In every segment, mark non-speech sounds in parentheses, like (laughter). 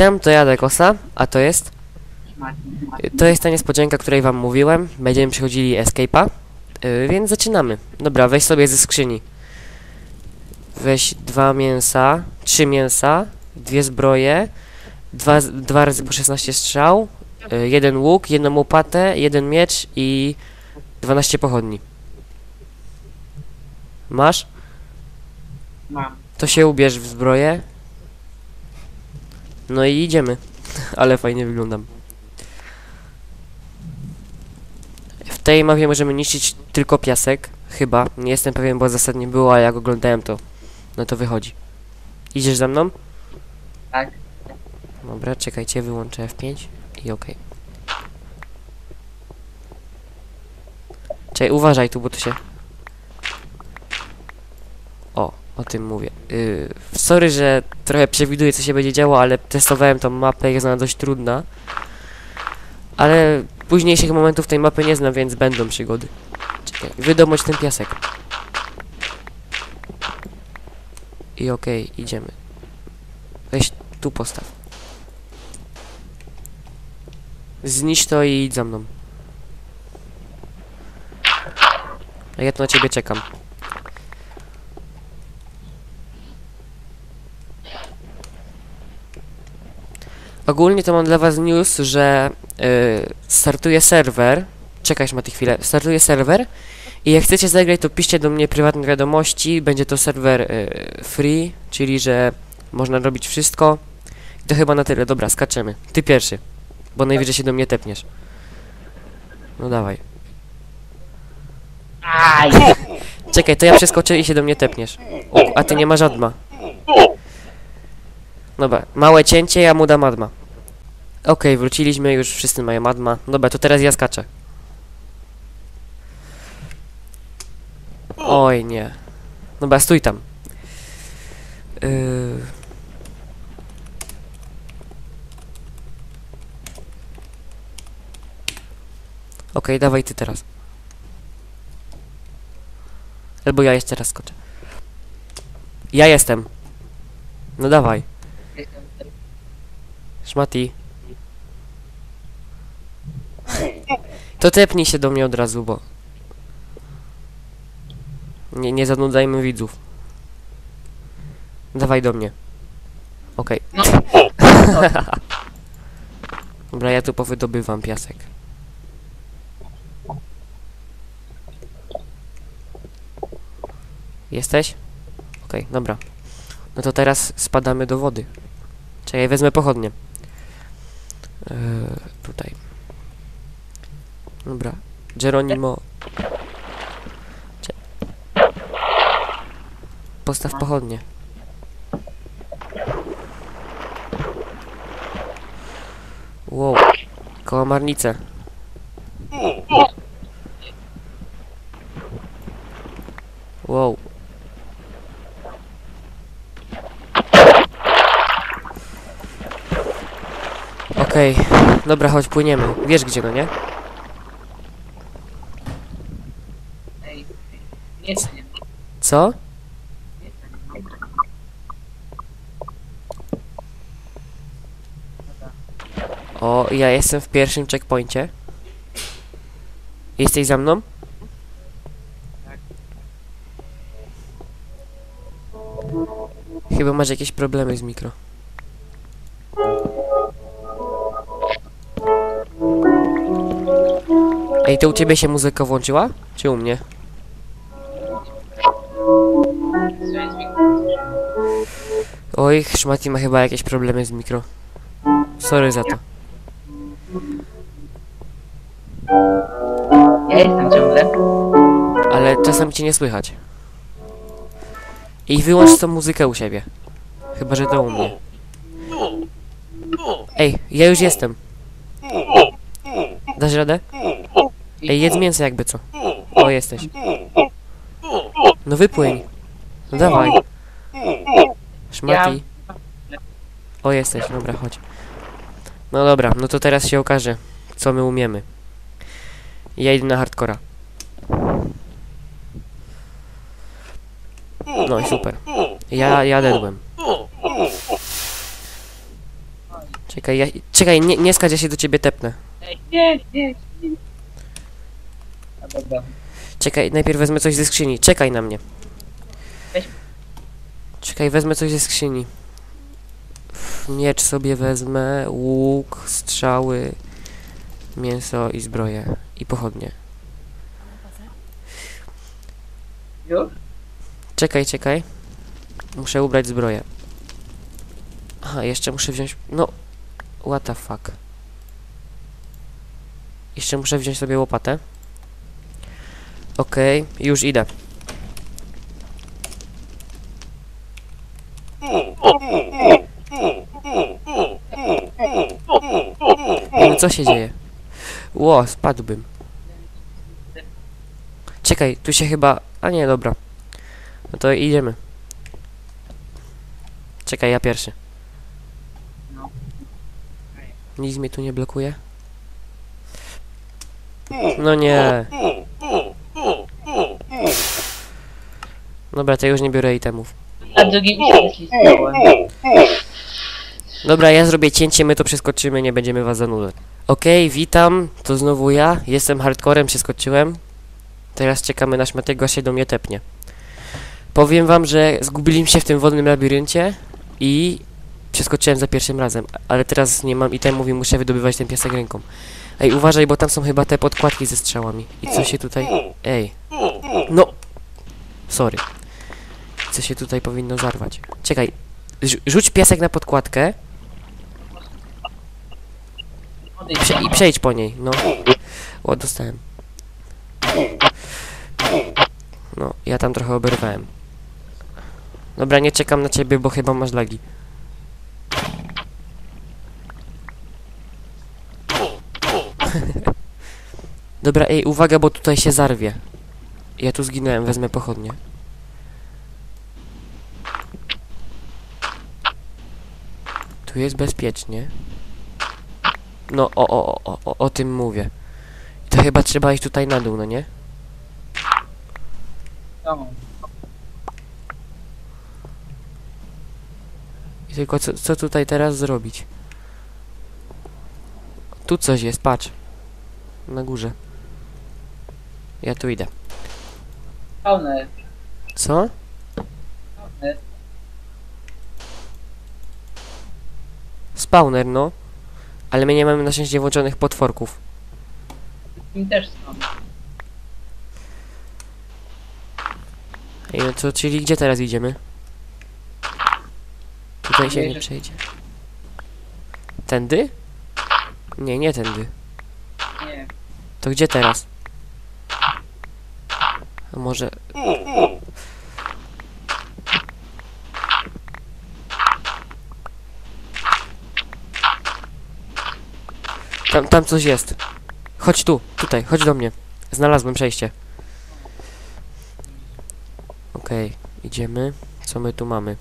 Witam, to ja Dekosa, a to jest... To jest ta niespodzianka, której wam mówiłem. Będziemy przychodzili Escape'a, yy, więc zaczynamy. Dobra, weź sobie ze skrzyni. Weź dwa mięsa, trzy mięsa, dwie zbroje, dwa, dwa razy po 16 strzał, yy, jeden łuk, jedną łopatę, jeden miecz i 12 pochodni. Masz? Mam. To się ubierz w zbroję. No i idziemy. (laughs) Ale fajnie wyglądam. W tej mapie możemy niszczyć tylko piasek. Chyba. Nie jestem pewien, bo zasadnie było, a jak oglądałem to... No to wychodzi. Idziesz za mną? Tak. Dobra, czekajcie, wyłączę F5 i OK. Czekaj, uważaj tu, bo to się... O, o tym mówię. Yy, sorry, że trochę przewiduję, co się będzie działo, ale testowałem tą mapę, jest ona dość trudna. Ale późniejszych momentów tej mapy nie znam, więc będą przygody. Czekaj, wydomoć ten piasek. I okej, idziemy. Weź tu postaw. Zniszcz to i idź za mną. A ja tu na ciebie czekam. Ogólnie to mam dla was news, że yy, startuje serwer. Czekaj, ma chwilę. Startuje serwer i jak chcecie zagrać, to piszcie do mnie prywatne wiadomości. Będzie to serwer yy, free, czyli że można robić wszystko. I to chyba na tyle. Dobra, skaczemy. Ty pierwszy, bo najwyżej się do mnie tepniesz. No dawaj. Aj! Czekaj, to ja przeskoczę i się do mnie tepniesz. O, a ty nie masz adma. Dobra, małe cięcie, ja mu dam adma. Okej, wróciliśmy, już wszyscy mają adma. Dobra, to teraz ja skaczę. Oj, nie. Dobra, stój tam. Yy... Okej, dawaj ty teraz. Albo ja jeszcze raz skoczę. Ja jestem. No dawaj. Szmati. To tepnij się do mnie od razu, bo... Nie, nie zanudzajmy widzów. Dawaj do mnie. Okej. No. (laughs) Dobra, ja tu powydobywam piasek. Jesteś? Okej, dobra. No to teraz spadamy do wody. Czekaj, wezmę pochodnie. Eee, tutaj. Dobra. Geronimo. Cze Postaw pochodnie. Wow. Kołamarnice. Wow. Okej, dobra, chodź, płyniemy. Wiesz gdzie, no nie? Ej, nie chcę, nie. Co? O, ja jestem w pierwszym checkpoincie. Jesteś za mną? Chyba masz jakieś problemy z mikro. Ej, to u ciebie się muzyka włączyła? Czy u mnie? Oj, Szmati ma chyba jakieś problemy z mikro. Sorry za to. Ja jestem ciągle. Ale czasem cię nie słychać. I wyłącz tą muzykę u siebie. Chyba, że to u mnie. Ej, ja już jestem. Dasz radę? Ej, jedz mięso jakby co. O, jesteś. No wypłyń. No dawaj. Szmati. O, jesteś, dobra, chodź. No dobra, no to teraz się okaże, co my umiemy. Ja idę na hardcora. No i super. Ja, ja dedłem. Czekaj, ja, czekaj, nie, nie skacz, ja się do ciebie tepnę. Nie, nie, nie. Czekaj, najpierw wezmę coś ze skrzyni. Czekaj na mnie. Czekaj, wezmę coś ze skrzyni. Miecz sobie wezmę, łuk, strzały, mięso i zbroję. I pochodnie. Już? Czekaj, czekaj. Muszę ubrać zbroję. Aha, jeszcze muszę wziąć... No... What the fuck. Jeszcze muszę wziąć sobie łopatę. Okej, już idę. Co się dzieje? Ło, spadłbym. Czekaj, tu się chyba... A nie, dobra. No to idziemy. Czekaj, ja pierwszy. Nic mnie tu nie blokuje? No nie. Dobra, to już nie biorę itemów. A drugi mi się wyślizgnąłem. Dobra, ja zrobię cięcie, my to przeskoczymy, nie będziemy was zanudzać. Okej, witam, to znowu ja. Jestem hardcorem, przeskoczyłem. Teraz czekamy na szmatego, aż się do mnie tepnie. Powiem wam, że zgubiliśmy się w tym wodnym labiryncie i przeskoczyłem za pierwszym razem, ale teraz nie mam itemów i muszę wydobywać ten piasek ręką. Ej, uważaj, bo tam są chyba te podkładki ze strzałami. I co się tutaj... Ej. No! Sorry. Co się tutaj powinno zarwać? Czekaj. Rzu- Rzuć piasek na podkładkę. Prze I przejdź po niej, no. O, dostałem. No, ja tam trochę oberwałem. Dobra, nie czekam na ciebie, bo chyba masz lagi. (laughs) Dobra, ej, uwaga, bo tutaj się zarwie. Ja tu zginąłem, wezmę pochodnie. Tu jest bezpiecznie. No, o, o, o, o, o, o tym mówię. To chyba trzeba iść tutaj na dół, no nie? No. I tylko co, co tutaj teraz zrobić? Tu coś jest, patrz. Na górze. Ja tu idę. Spawner. Co? Spawner. Spawner, no. Ale my nie mamy na szczęście włączonych potworków. Im też są. Ej, no to czyli gdzie teraz idziemy? Tutaj się nie przejdzie. Tędy? Nie, nie tędy. Nie. To gdzie teraz? A może... Tam, tam coś jest. Chodź tu, tutaj, chodź do mnie. Znalazłem przejście. Okej, idziemy. Co my tu mamy?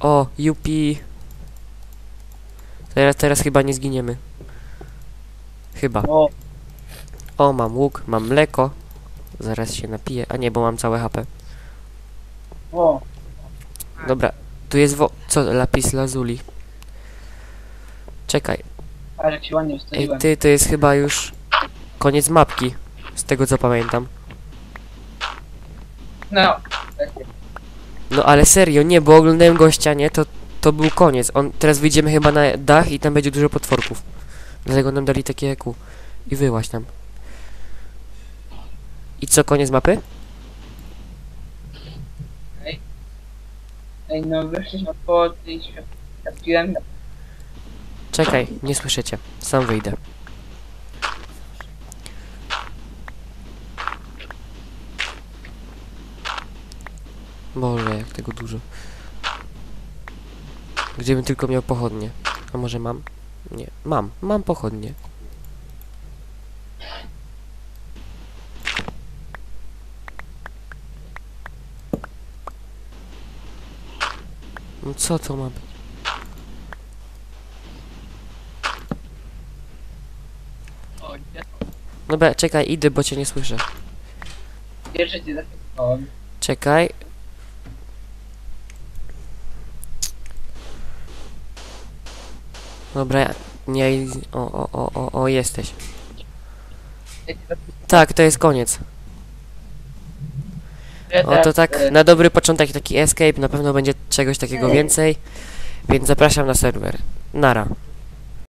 O, Yupi. Teraz, teraz chyba nie zginiemy. Chyba. O, O, mam łuk, mam mleko. Zaraz się napiję. A nie, bo mam całe HP. o. Dobra, tu jest wo... Co? Lapis lazuli. Czekaj. A jak się ładnie Ej, ustawiłem. ty, to jest chyba już koniec mapki. Z tego co pamiętam. No. takie. No ale serio, nie, bo oglądałem gościa, nie? To, to był koniec. On, teraz wyjdziemy chyba na dach i tam będzie dużo potworków. Dlatego nam dali takie eku. I wyłaś tam. I co, koniec mapy? Ej, no wyszliśmy po tej świat. Czekaj, nie słyszycie. Sam wyjdę. Boże, jak tego dużo. Gdybym tylko miał pochodnie. A może mam? Nie, mam. Mam pochodnie. No co to ma być? O, gdzie? Dobra, czekaj, idę, bo cię nie słyszę. Pierwszy cię zapisałem. Czekaj. Dobra, nie... O, o, o, o, o, jesteś. Tak, to jest koniec. O, to tak na dobry początek taki escape, na pewno będzie czegoś takiego więcej, więc zapraszam na serwer. Nara.